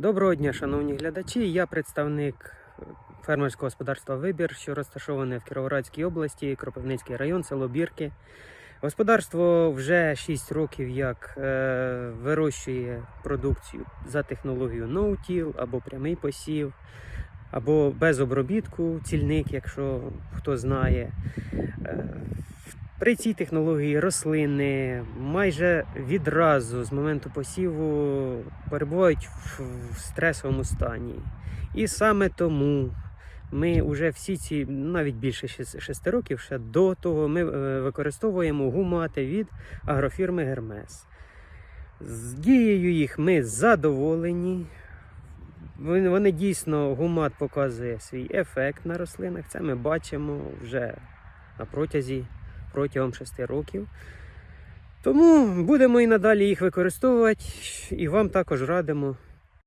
Доброго дня, шановні глядачі. Я представник фермерського господарства Вибір, що розташоване в Кіровоградській області, Кропивницький район, село Бірки. Господарство вже 6 років як е, вирощує продукцію за технологією no-till або прямий посів, або без обробітку, цільник, якщо хто знає. Е, при цій технології рослини майже відразу з моменту посіву перебувають в, стресовому стані. І саме тому ми вже всі ці, навіть більше 6 років, ще до того ми е, використовуємо гумати від агрофірми Гермес. З дією їх ми задоволені. Вони дійсно гумат показує свій ефект на рослинах. Це ми бачимо вже на протязі протягом 6 років. Тому будемо і надалі їх використовувати, і вам також радимо